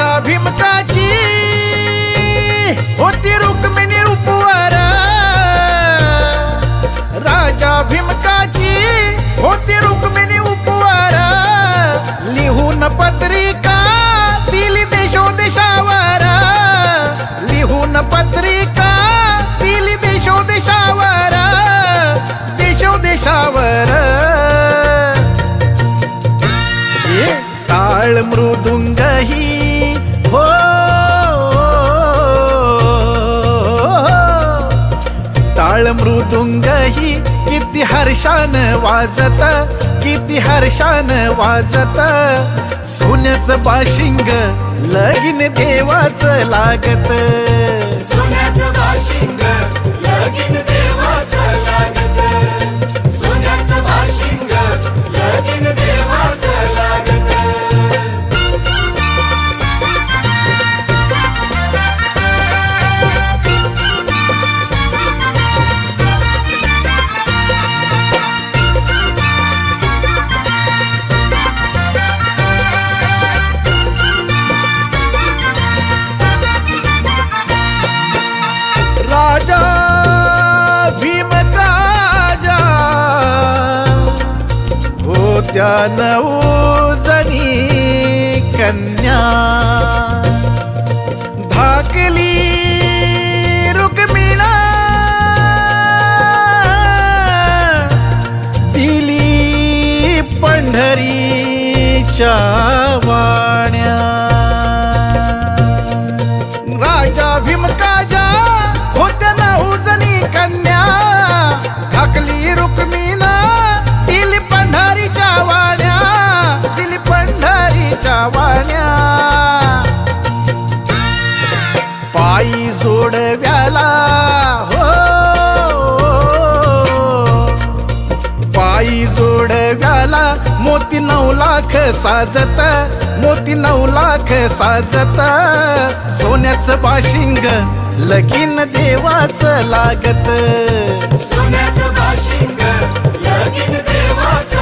राजा भीमकाची होती रुक्मिणी रूपवर. राजा भीमकाची होती रुक्मिणी उपवर लिहून पत्रिका मृदुंगही किती हर्षान वाजत किती हर्षान वाजत. सोन्याचं बाशिंग लगीन देवाच लागत. सोन्याचं बाशिंग लगीन त्या नऊ जणी कन्या। धाकली रुक्मिणा। दिली पंढरीच्या वाण्या। राजा भीमकाजा होत्या नऊ जणी कन्या। धाकली रुक्मिणा। सोडव्याला. हो पायी जोडव्याला. मोती नऊ लाख साजत मोती नऊ लाख साजत. सोन्याचं बाशिंग लगीन देवाचं लागत. सोन्याचं बाशिंग लगीन देवाच